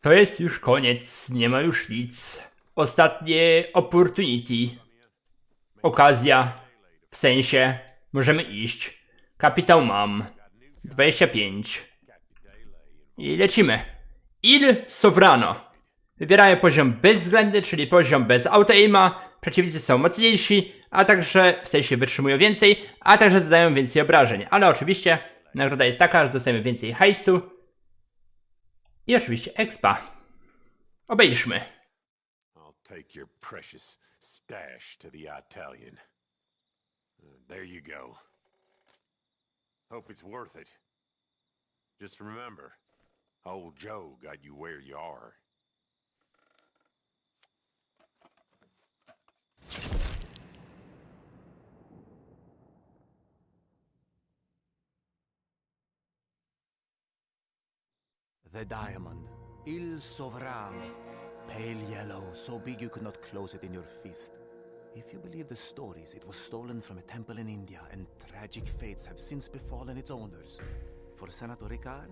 To jest już koniec, nie ma już nic. Ostatnie opportunity. Okazja. W sensie, możemy iść. Kapitał mam. 25. I lecimy. Il Sovrano. Wybieramy poziom bezwzględny, czyli poziom bez auto-aima. Przeciwnicy są mocniejsi, a także w sensie wytrzymują więcej, a także zadają więcej obrażeń. Ale oczywiście nagroda jest taka, że dostajemy więcej hajsu i oczywiście expa. Obejrzmy. I'll take your precious stash to the Italian. Uh, there you go. Hope it's worth it. Just remember, old Joe got you where you are. The diamond, Il Sovrano. Pale yellow, so big you could not close it in your fist. If you believe the stories, it was stolen from a temple in India, and tragic fates have since befallen its owners. For Senator Ricard,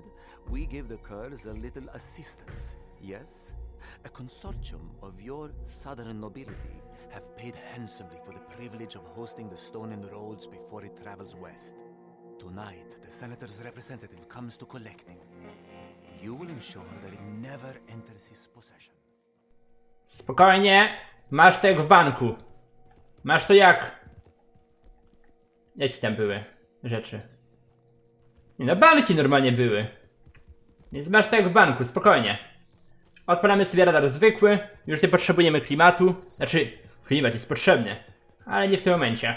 we give the Kurds a little assistance. Yes? A consortium of your southern nobility have paid handsomely for the privilege of hosting the stone in roads before it travels west. Tonight, the senator's representative comes to collect it. Spokojnie. Masz to jak w banku. Masz to jak. Jakie tam były rzeczy? Nie no, banki normalnie były. Więc masz to jak w banku, spokojnie. Odpalamy sobie radar zwykły. Już nie potrzebujemy klimatu. Znaczy, klimat jest potrzebny. Ale nie w tym momencie.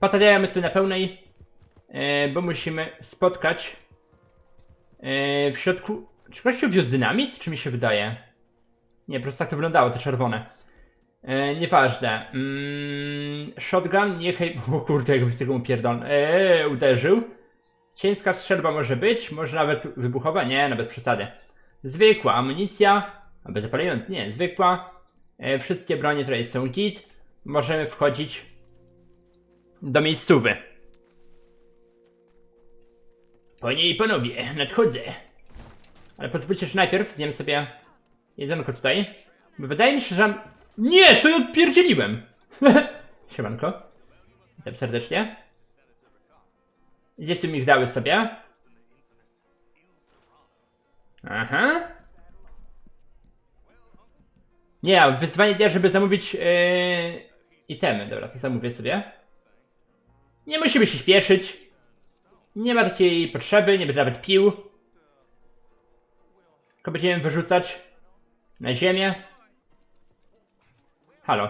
Potadiajemy sobie na pełnej. e, bo musimy spotkać. E, w środku. Czy gościu wziął dynamit? Czy mi się wydaje? Nie, po prostu tak to wyglądało, te czerwone. E, nieważne. Mm, shotgun, niechaj... O kurde, jakbym z tego upierdol... E, uderzył. Ciężka strzelba może być, może nawet wybuchowa? Nie, no bez przesady. Zwykła amunicja, a bezapalająca, nie, zwykła. Wszystkie bronie tutaj są git. Możemy wchodzić do miejscówy. Panie i panowie, nadchodzę. Ale pozwólcie, że najpierw zjem sobie jedzonko tutaj. Bo wydaje mi się, że... Nie! Co ja odpierdzieliłem? Siemanko. Witam serdecznie. Zjedzmy migdały sobie. Aha. Nie, wyzwanie dnia, żeby zamówić yy, itemy. Dobra, to zamówię sobie. Nie musimy się śpieszyć. Nie ma takiej potrzeby, nie będę nawet pił. Tylko będziemy wyrzucać na ziemię. Halo.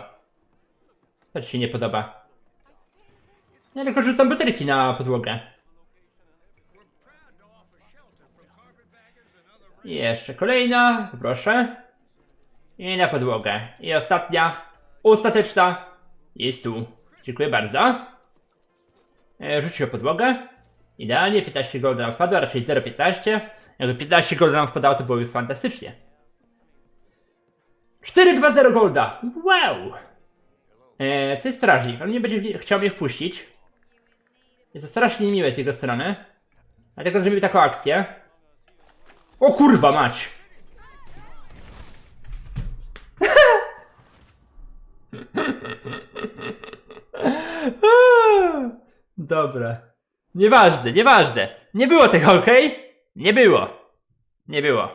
To ci się nie podoba. Ja tylko rzucam butelki na podłogę. I jeszcze kolejna, proszę. I na podłogę. I ostatnia, ostateczna jest tu. Dziękuję bardzo. E, Rzuć o podłogę. Idealnie, 15 golda nam wpadło, a raczej 0,15. Jakby 15 golda nam wpadało, to byłoby fantastycznie. 4-2-0 golda! Wow! E, to jest strażnik, on nie będzie chciał mnie wpuścić. Jest to strasznie niemiłe z jego strony. Dlatego zrobił taką akcję. O kurwa mać! Dobra. Nieważne, nieważne. Nie było tego, okej? Nie było. Nie było.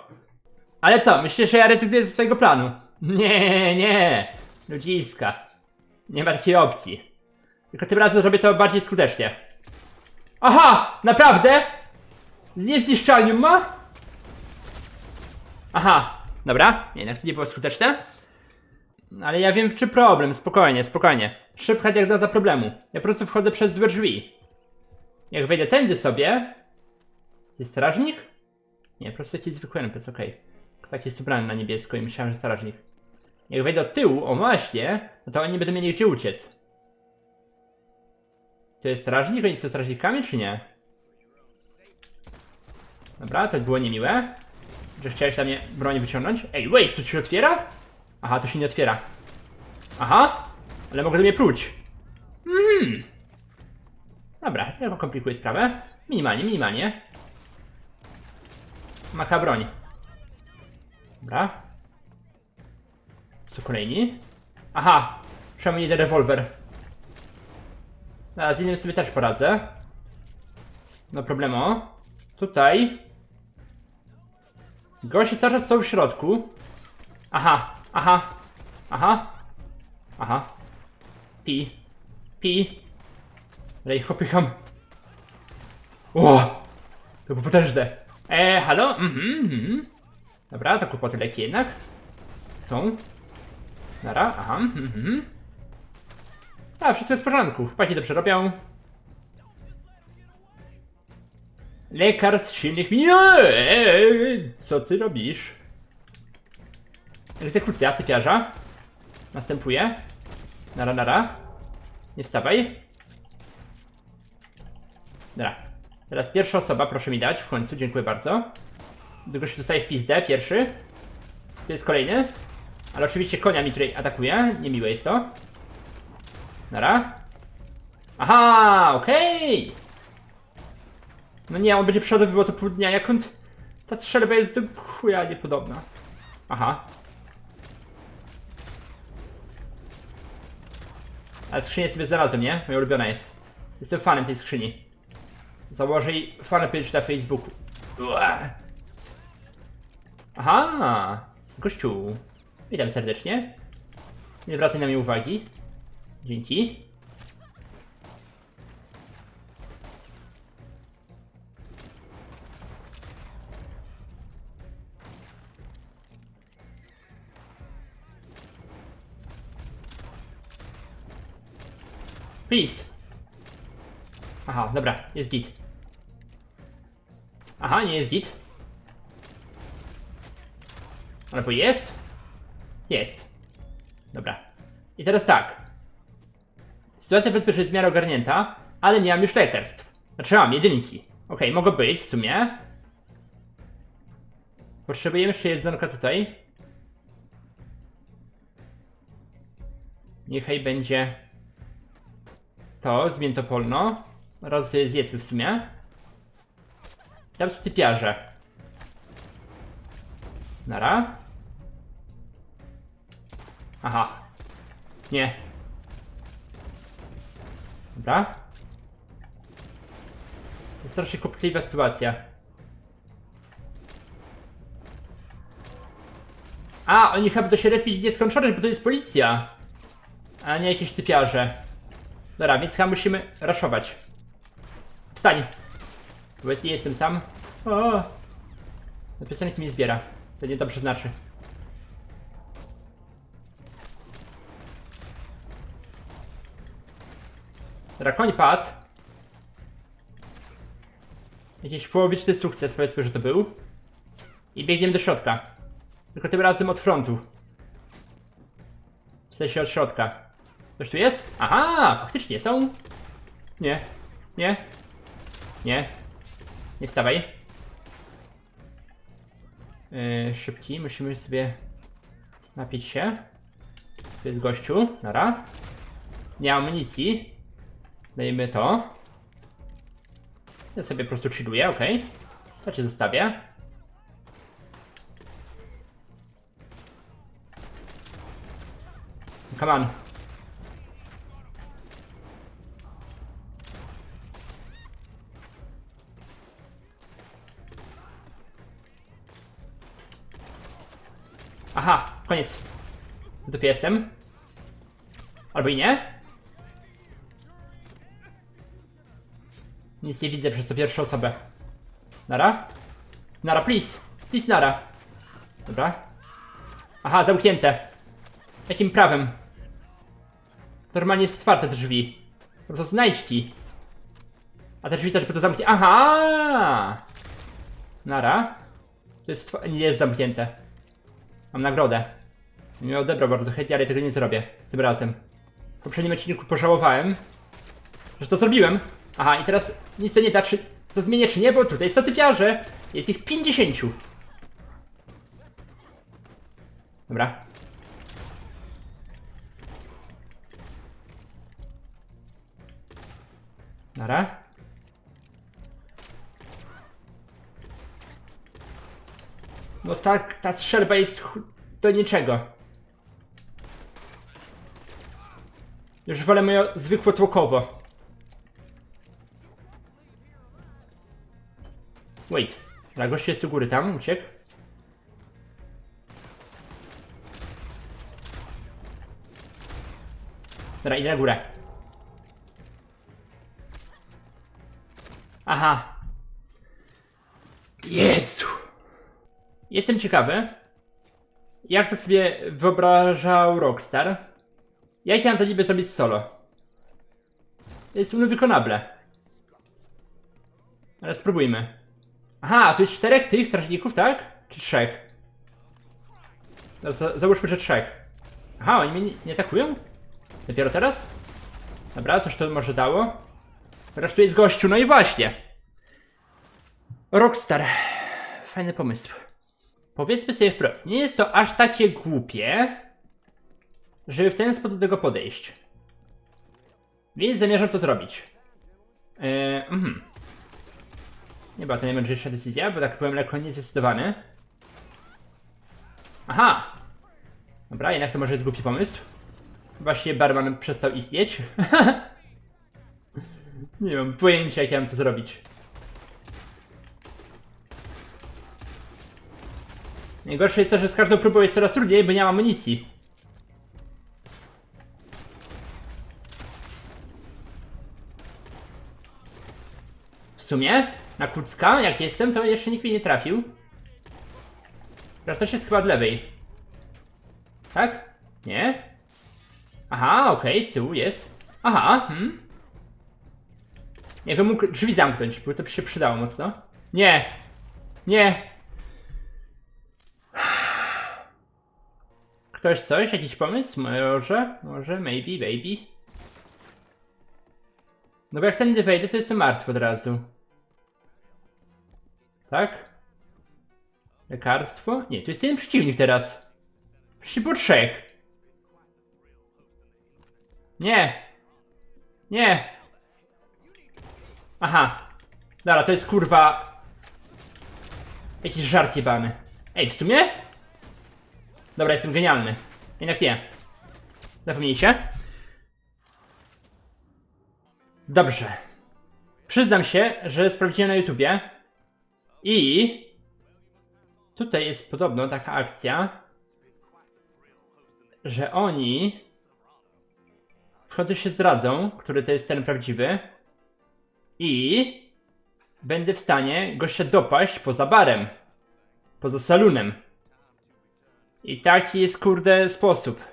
Ale co, myślisz, że ja rezygnuję ze swojego planu? Nie, nie. Ludziska. Nie ma takiej opcji. Tylko tym razem zrobię to bardziej skutecznie. Aha! Naprawdę? Z niezniszczalnią ma? Aha. Dobra. Jednak to nie było skuteczne. Ale ja wiem w czym problem. Spokojnie, spokojnie. Szybka diagnoza problemu. Ja po prostu wchodzę przez złe drzwi. Jak wejdę tędy sobie... Jest strażnik? Nie, po prostu jakiś zwykły NPC, okej. Tak jest ubrany na niebiesko i myślałem, że strażnik. Jak wejdę od tyłu, o właśnie, no to oni nie będą mieli gdzie uciec. To jest strażnik? Oni są strażnikami, czy nie? Dobra, to było niemiłe. Że chciałeś na mnie broń wyciągnąć. Ej, wait, to się otwiera? Aha, to się nie otwiera. Aha, ale mogę do mnie pruć. Hmm. Dobra, to komplikuje sprawę. Minimalnie, minimalnie. Maka broń. Dobra. Co kolejni? Aha! Nie ten rewolwer? A z innym sobie też poradzę. No problemo. Tutaj. Goście cały czas są w środku. Aha, aha, aha, aha. Pi, pi. Ale ich popycham. O! To było potężne. E, halo? Mhm, mhm. Dobra, to kłopoty lekkie jednak. Są. Nara, aha, mhm, mhm. A, wszystko jest w porządku. Chłopaki dobrze robią. Lekar z silnych mi... Eee, Co ty robisz? Egzekucja typiarza. Następuje. Nara, nara. Nie wstawaj. Dobra. Teraz pierwsza osoba, proszę mi dać. W końcu, dziękuję bardzo. Długo się dostaje w pizdę, pierwszy. Tu jest kolejny. Ale oczywiście konia mi tutaj atakuje. Niemiłe jest to. Nara. Aha, okej. No nie, on będzie przeładowywał to pół dnia, jak on... Ta strzelba jest do chuja niepodobna. Aha. Ale skrzynię sobie znalazłem, nie? Moja ulubiona jest. Jestem fanem tej skrzyni. Założę jej fanpage na Facebooku. Ua. Aha! Gościu. Witam serdecznie. Nie zwracaj na mnie uwagi. Dzięki. Please. Aha, dobra, jest git. Aha, nie jest git. Ale bo jest? Jest. Dobra. I teraz tak. Sytuacja bezpieczeństwa jest w miarę ogarnięta, ale nie mam już lekarstw. Znaczy mam jedynki. Okej, mogą być w sumie. Potrzebujemy jeszcze jedzonka tutaj. Niechaj będzie to z miętopolno. Raz zjedzmy w sumie. Tam są typiarze. Nara. Aha. Nie. Dobra. To jest strasznie kłopotliwa sytuacja. A, oni chyba to się respić nieskończoność, bo to jest policja. A nie jakieś typiarze. Dobra, więc chyba musimy raszować. Wstań! Bo jest- nie jestem sam. O! No piosenki mnie zbiera. To nie dobrze znaczy. Dobra, koń padł. Jakiś połowiczny sukces, powiedzmy, że to był. I biegniemy do środka. Tylko tym razem od frontu. W sensie od środka. Coś tu jest? Aha, faktycznie są. Nie, nie, nie. Nie wstawaj. Yy, szybki, musimy sobie napić się. Tu jest gościu, nara. Nie mam amunicji. Dajemy to. Ja sobie po prostu chilluję, ok. To cię zostawię. Come on. Koniec. Dupie jestem. Albo i nie. Nic nie widzę przez to pierwszą osobę. Nara? Nara, please. Please, Nara. Dobra. Aha, zamknięte. Jakim prawem? Normalnie jest otwarte drzwi. Po prostu znajdźki. A te drzwi też by to zamknięte. Aha! Nara. To jest, nie jest zamknięte. Mam nagrodę. Nie odebrał bardzo chętnie, ale tego nie zrobię. Tym razem. W poprzednim odcinku pożałowałem, że to zrobiłem. Aha, i teraz nic to nie da, czy to zmienię, czy nie, bo tutaj są typiarze. Jest ich 50. Dobra. Nara. No tak, ta strzelba jest do niczego. Już wolę moje zwykłe tłokowo. Wait. A gość jest u góry tam, uciekł. Dobra, idę na górę. Aha. Jezu. Jestem ciekawy, jak to sobie wyobrażał Rockstar. Ja chciałem to niby zrobić solo. Jest niewykonable. Ale spróbujmy. Aha, tu jest czterech tych strażników, tak? Czy trzech? No, za, załóżmy, że trzech. Aha, oni mnie nie, nie atakują? Dopiero teraz? Dobra, coś to może dało. Teraz tu jest gościu, no i właśnie. Rockstar. Fajny pomysł. Powiedzmy sobie wprost, nie jest to aż takie głupie, żeby w ten sposób do tego podejść. Więc zamierzam to zrobić. Eee, mhm. Nie była to najmądrzejsza decyzja, bo tak byłem lekko niezdecydowany. Aha! Dobra, jednak to może jest głupi pomysł. Właśnie barman przestał istnieć. nie mam pojęcia jak ja mam to zrobić. Najgorsze jest to, że z każdą próbą jest coraz trudniej, bo nie mam amunicji. Sumie, na kucka, jak jestem, to jeszcze nikt mnie nie trafił. To jest chyba od lewej. Tak? Nie? Aha, okej, z tyłu jest. Aha, hmm. Jakbym mógł drzwi zamknąć, bo to by się przydało mocno. Nie! Nie! Ktoś coś? Jakiś pomysł? Może? Może? Maybe, baby? No bo jak tędy wejdę, to jestem martwy od razu. Tak? Lekarstwo? Nie, tu jest jeden przeciwnik teraz. Przecież było trzech. Nie! Nie! Aha. Dobra, to jest kurwa... Jakiś żart jebany. Ej, w sumie? Dobra, jestem genialny. Jednak nie. Zapomnijcie. Dobrze. Przyznam się, że sprawdziłem na YouTubie i tutaj jest podobno taka akcja, że oni w końcu się zdradzą, który to jest ten prawdziwy i będę w stanie gościa dopaść poza barem, poza salunem. I taki jest kurde sposób.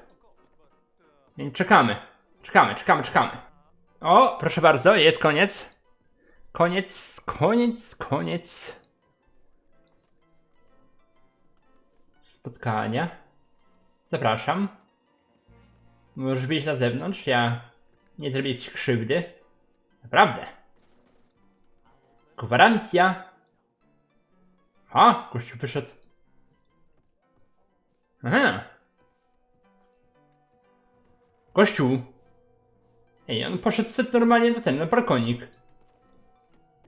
Więc czekamy. Czekamy, czekamy, czekamy. O, proszę bardzo, jest koniec. Koniec, koniec, koniec. Spotkania. Zapraszam. Możesz wyjść na zewnątrz, ja nie zrobię ci krzywdy. Naprawdę. Gwarancja. A, gościu wyszedł. Aha. Gościu. Ej, on poszedł sobie normalnie na ten, na.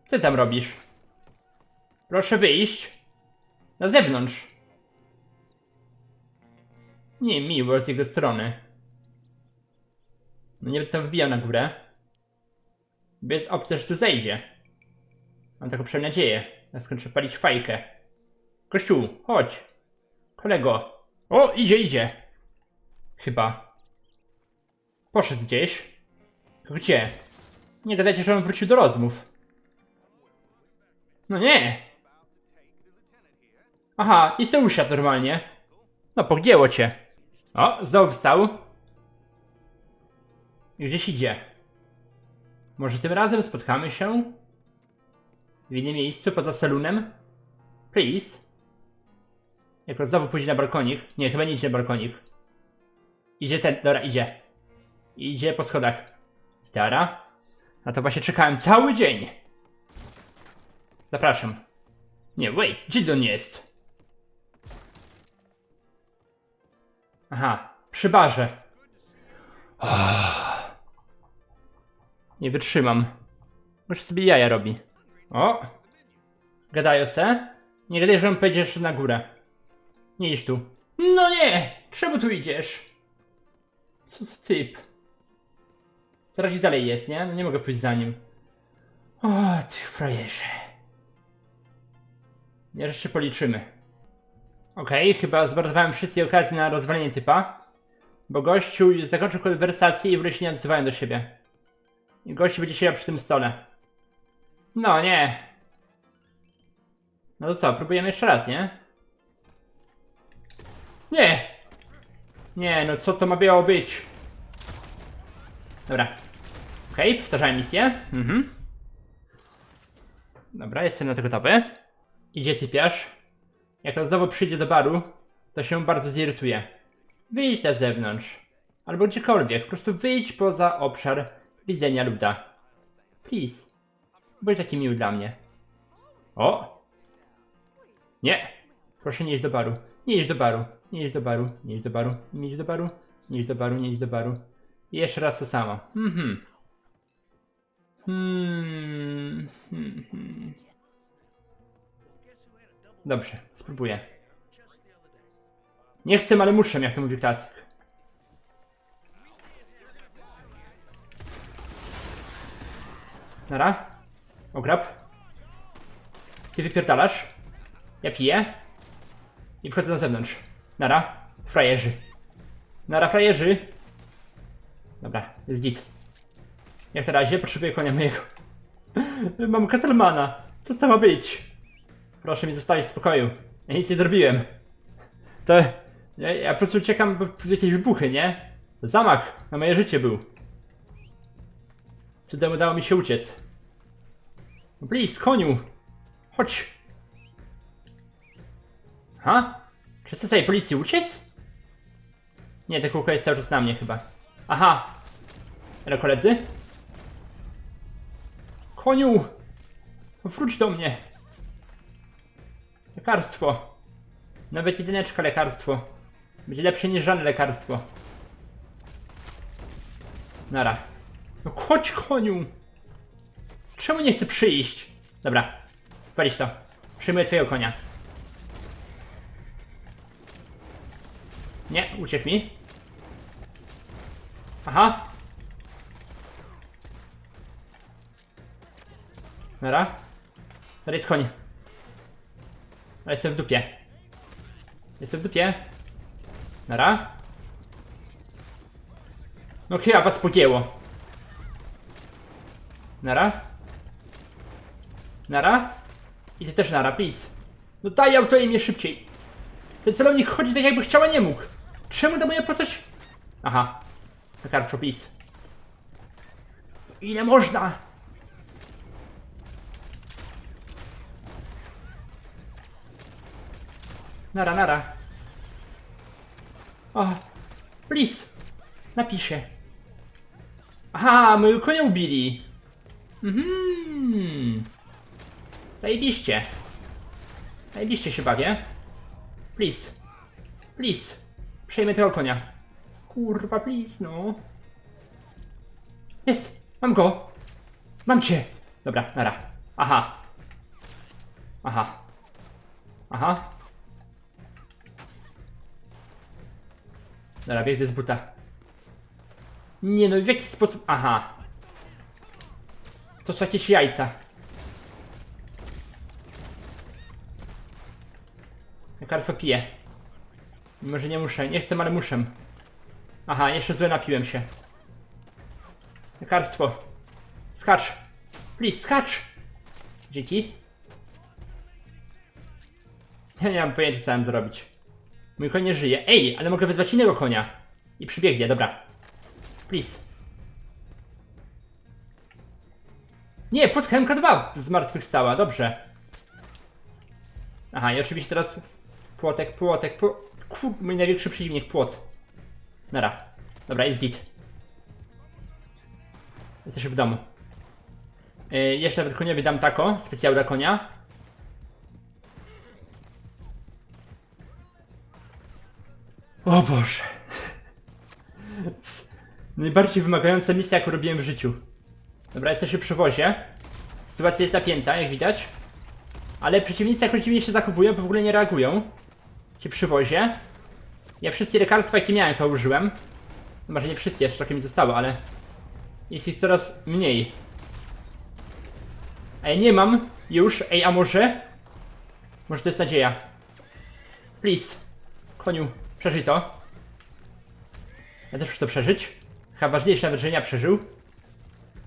Co tam robisz? Proszę wyjść. Na zewnątrz. Nie miło z jego strony. No nie będę tam wbijał na górę. Bo jest opcja, że tu zejdzie. Mam taką przynajmniej nadzieję. Ja skończę palić fajkę. Kościół, chodź. Kolego. O, idzie, idzie. Chyba. Poszedł gdzieś. Gdzie? Nie gadajcie, że on wrócił do rozmów. No nie. Aha, i se usiadł normalnie. No, pogięło cię. O, znowu wstał. I gdzieś idzie. Może tym razem spotkamy się? W innym miejscu, poza salunem? Please? Jak on znowu pójdzie na balkonik. Nie, chyba nie idzie na balkonik. Idzie ten, dobra, idzie. Idzie po schodach. Stara. Na to właśnie czekałem cały dzień. Zapraszam. Nie, wait, gdzie on jest? Aha, przy barze. Ah. Nie wytrzymam. Może sobie jaja robi. O! Gadają se? Nie gadaj, że jeszcze na górę. Nie idź tu. No nie! Czemu tu idziesz? Co za typ? Zaraz gdzieś dalej jest, nie? No nie mogę pójść za nim. O, ty frajerze. Jeszcze policzymy. Okej, chyba zmarnowałem wszystkie okazje na rozwalenie typa. Bo gościu zakończył konwersację i w ogóle się nie odzywają do siebie. I gościu będzie siedział przy tym stole. No nie. No to co, próbujemy jeszcze raz, nie? Nie! Nie, no co to ma miało być? Dobra. Okej, powtarzamy misję. Mhm. Dobra, jestem na to gotowy. Idzie typiarz. Jak on znowu przyjdzie do baru, to się bardzo zirytuje. Wyjdź na zewnątrz. Albo gdziekolwiek. Po prostu wyjdź poza obszar widzenia luda. Please. Bądź taki miły dla mnie. O! Nie! Proszę nie iść do baru. Nie idź do baru. Nie idź do baru. Nie idź do baru. Nie idź do baru. Nie idź do baru. Nie idź do baru. I jeszcze raz to samo. Mhm. Hmm. Hmm. hmm. Dobrze, spróbuję. Nie chcę, ale muszę, jak to mówi klasyk. Nara. Ograb. Ty wypierdalasz. Ja piję. I wchodzę na zewnątrz. Nara. Frajerzy. Nara, frajerzy. Dobra, jest git. Jak na razie potrzebuję konia mojego. Mam Ketelmana. Co to ma być? Proszę mi zostawić w spokoju. Ja nic nie zrobiłem. To... Ja, ja po prostu uciekam, bo tu jakieś wybuchy, nie? Zamach na moje życie był. Cudem udało mi się uciec. No please, koniu! Chodź! Ha? Czy chcę sobie policji uciec? Nie, te kółko jest cały czas na mnie chyba. Aha! Ale koledzy? Koniu! Wróć do mnie! Lekarstwo! Nawet jedyneczka lekarstwo. Będzie lepsze niż żadne lekarstwo. Nara. No chodź koniu! Czemu nie chce przyjść? Dobra, walić to. Przyjmuję twojego konia. Nie, uciekł mi. Aha. Nara. Teraz jest koń. Ale jestem w dupie. Jestem w dupie. Nara. No chyba was pogięło. Nara. Nara. I ty też nara, please. No daj auto i mnie szybciej. Ten celownik chodzi tak jakby chciała nie mógł. Czemu do moja postać... Aha. Lekarstwo, please. Ile można? Nara, nara. O, please. Napiszę. Aha, mojego konia ubili. Mhm. Zajebiście. Zajebiście się bawię. Please. Please. Przejmę tego konia. Kurwa, please, no. Jest! Mam go! Mam cię! Dobra, nara. Aha. Aha. Aha. Dobra, biegnę z buta. Nie no, w jaki sposób... Aha. To są jakieś jajca. Lekarstwo piję. Może nie muszę, nie chcę, ale muszę. Aha, jeszcze złe napiłem się. Lekarstwo. Skacz. Please, skacz. Dzięki. Ja nie mam pojęcia co mam zrobić. Mój koń nie żyje. Ej, ale mogę wezwać innego konia. I przybiegnie, dobra. Please. Nie, pod HMK2 zmartwychwstała, dobrze. Aha, i oczywiście teraz płotek, płotek, płotek. Kur... mój największy przeciwnik, płot. Nara. Dobra, jest git. Jesteś w domu. Yy, jeszcze nawet koniowi dam tako, specjał dla konia. O Boże. Najbardziej wymagająca misja, jaką robiłem w życiu. Dobra, jesteśmy przy wozie. Sytuacja jest napięta, jak widać. Ale przeciwnicy jakoś dziwnie się zachowują, bo w ogóle nie reagują. Cię przywozie. Ja wszystkie lekarstwa jakie miałem użyłem. No może nie wszystkie, jeszcze trochę mi zostało, ale... Jest ich coraz mniej. A ja nie mam już, ej, a może? Może to jest nadzieja. Please. Koniu, przeżyj to. Ja też muszę to przeżyć. Chyba ważniejsze ja przeżył.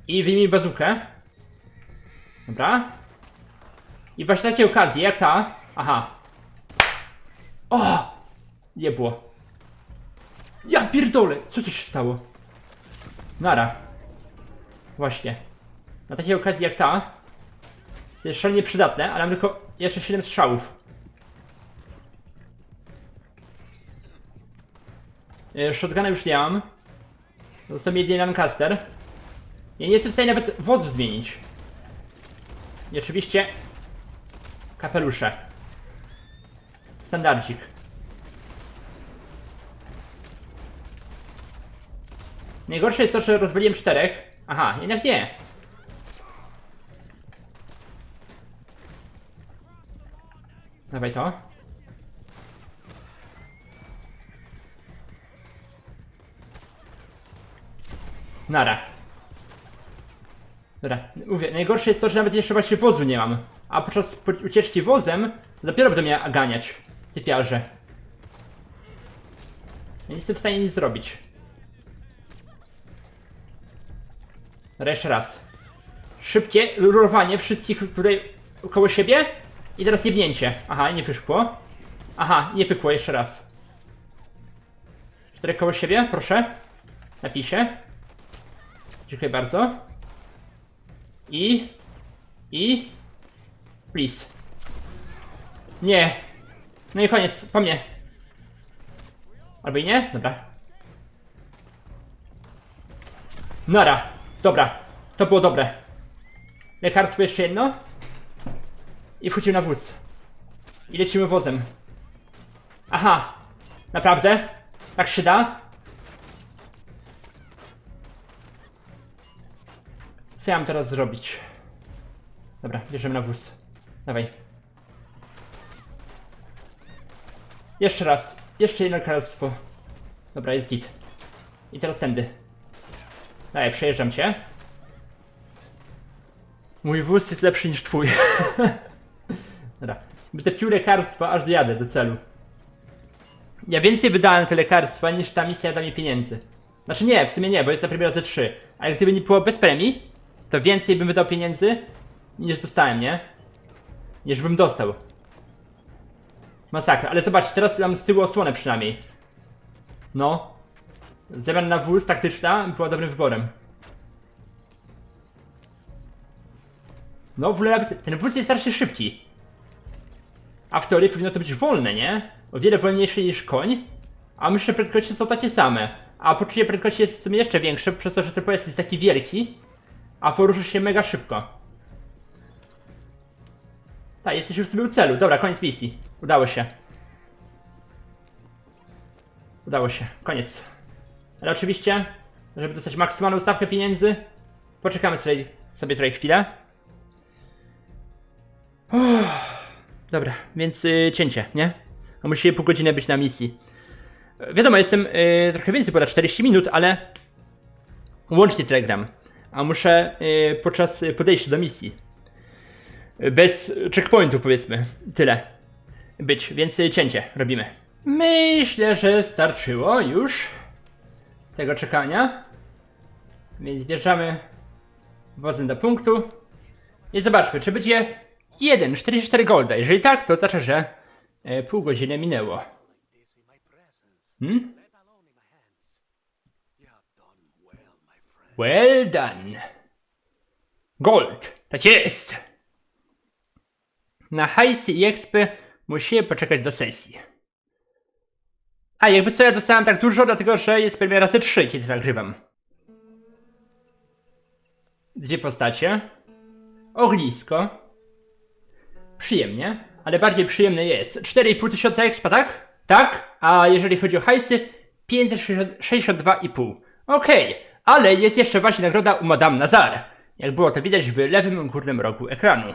I wyjmij bazukę. Dobra. I właśnie takie okazje, jak ta. Aha. O! Nie było. Ja pierdolę! Co tu się stało? Nara. Właśnie. Na takiej okazji jak ta. To jest szalenie przydatne, ale mam tylko jeszcze 7 strzałów. Shotguna już nie mam. Został mi jedynie Lancaster. Ja nie jestem w stanie nawet wozu zmienić. I oczywiście kapelusze. Standardzik. Najgorsze jest to, że rozwaliłem czterech. Aha, jednak nie. Dawaj to. Nara. Dobra, mówię, najgorsze jest to, że nawet jeszcze właśnie wozu nie mam. A podczas po- ucieczki wozem dopiero będę miał ganiać typiarze. Ja nie jestem w stanie nic zrobić. Dobra, jeszcze raz. Szybkie rurowanie wszystkich tutaj koło siebie i teraz jebnięcie. Aha, nie wyszło. Aha, nie pykło, jeszcze raz. Cztery koło siebie, proszę. Napiszę. Dziękuję bardzo. I... I... Please. Nie. No i koniec, po mnie. Albo i nie? Dobra. Nara. Dobra. To było dobre. Lekarstwo jeszcze jedno. I wchodzimy na wóz. I lecimy wozem. Aha. Naprawdę? Tak się da? Co ja mam teraz zrobić? Dobra, bierzemy na wóz. Dawaj. Jeszcze raz. Jeszcze jedno lekarstwo. Dobra, jest git. I teraz tędy. Dawaj, przejeżdżam cię. Mój wóz jest lepszy niż twój. Dobra. Będę pił lekarstwa, aż dojadę do celu. Ja więcej wydałem te lekarstwa niż ta misja da mi pieniędzy. Znaczy nie, w sumie nie, bo jest na premiera razy 3. Ale gdyby nie było bez premii, to więcej bym wydał pieniędzy niż dostałem, nie? Niż bym dostał. Masakra, ale zobaczcie, teraz mam z tyłu osłonę przynajmniej. No. Zamian na wóz taktyczna była dobrym wyborem. No, w ogóle ten wóz jest starszy szybciej. A w teorii powinno to być wolne, nie? O wiele wolniejsze niż koń. A myślę, że prędkości są takie same. A poczucie prędkości jest jeszcze większe, przez to, że ten pojazd jest taki wielki. A porusza się mega szybko. Tak, jesteś już sobie u celu. Dobra, koniec misji. Udało się. Udało się. Koniec. Ale oczywiście, żeby dostać maksymalną stawkę pieniędzy, poczekamy sobie, sobie trochę chwilę. Uff. Dobra, więc y, cięcie, nie? A musi pół godziny być na misji. Wiadomo, jestem y, trochę więcej, ponad 40 minut, ale łącznie telegram. A muszę y, podczas y, podejścia do misji. Bez checkpointów, powiedzmy. Tyle. Być, więc y, cięcie robimy. Myślę, że starczyło już tego czekania. Więc wjeżdżamy wozem do punktu. I zobaczmy, czy będzie 1,44 golda. Jeżeli tak, to oznacza, że e, pół godziny minęło. Hmm? Well done. Gold. Tak jest. Na hajsy i expy musimy poczekać do sesji. A jakby co ja dostałem tak dużo, dlatego że jest premiera razy 3, kiedy nagrywam. Dwie postacie. Ognisko. Przyjemnie, ale bardziej przyjemne jest 4,5 tysiąca expa, tak? Tak? A jeżeli chodzi o hajsy, 562,5. Okej, ale jest jeszcze właśnie nagroda u Madame Nazar. Jak było to widać w lewym górnym rogu ekranu.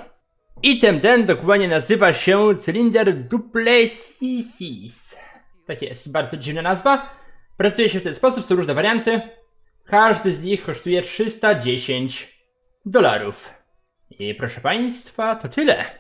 Item ten dokładnie nazywa się cylinder Duplessis. Tak jest, bardzo dziwna nazwa. Prezentuje się w ten sposób, są różne warianty. Każdy z nich kosztuje 310 dolarów. I proszę Państwa, to tyle.